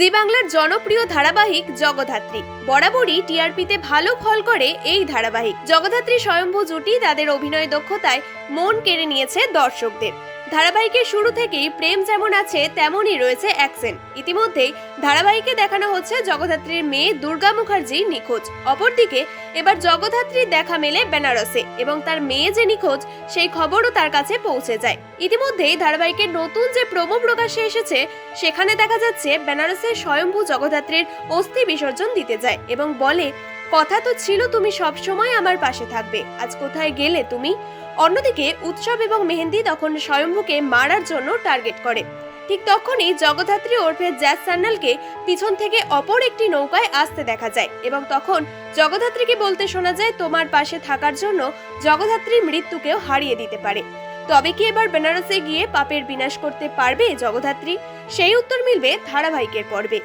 জি বাংলার জনপ্রিয় ধারাবাহিক জগধাত্রী। বরাবরই টিআরপিতে ভালো ফল করে এই ধারাবাহিক। জগধাত্রী স্বয়ম্ভু জুটি তাদের অভিনয় দক্ষতায় মন কেড়ে নিয়েছে দর্শকদের। ধারাবাহিকের শুরু থেকেই প্রেম যেমন আছে, তেমনই রয়েছে অ্যাকশন। ইতিমধ্যেই ধারাবাহিকে দেখানো হচ্ছে জগধাত্রীর মেয়ে দুর্গা মুখার্জি নিখোঁজ। অপরদিকে এবার জগধাত্রীর দেখা মেলে বেনারসে এবং তার মেয়ে যে নিখোঁজ, সেই খবরও তার কাছে পৌঁছে যায়। ইতিমধ্যেই ধারাবাহিকের নতুন যে প্রোমো প্রকাশ্যে এসেছে, সেখানে দেখা যাচ্ছে বেনারসের স্বয়ম্ভু জগদ্ধাত্রীর অস্থি বিসর্জন দিতে যায় এবং বলে কথা তো ছিল তুমি সব সময় আমার পাশে থাকবে। আজ কোথায় গেলে তুমি? অন্যদিকে উৎসব এবং মেহেন্দি তখন স্বয়ম্ভুকে মারার জন্য টার্গেট করে। ঠিক তখনই জগদ্ধাত্রী ওরফে জ্যাজ সান্নালকে পিছন থেকে অপর একটি নৌকায় আসতে দেখা যায় এবং তখন জগদ্ধাত্রীকে বলতে শোনা যায়, তোমার পাশে থাকার জন্য জগদ্ধাত্রীর মৃত্যুকেও হারিয়ে দিতে পারে। তবে কি এবার বেনারসে গিয়ে পাপের বিনাশ করতে পারবে জগদ্ধাত্রী? সেই উত্তর মিলবে ধারাবাহিকের পর্বে।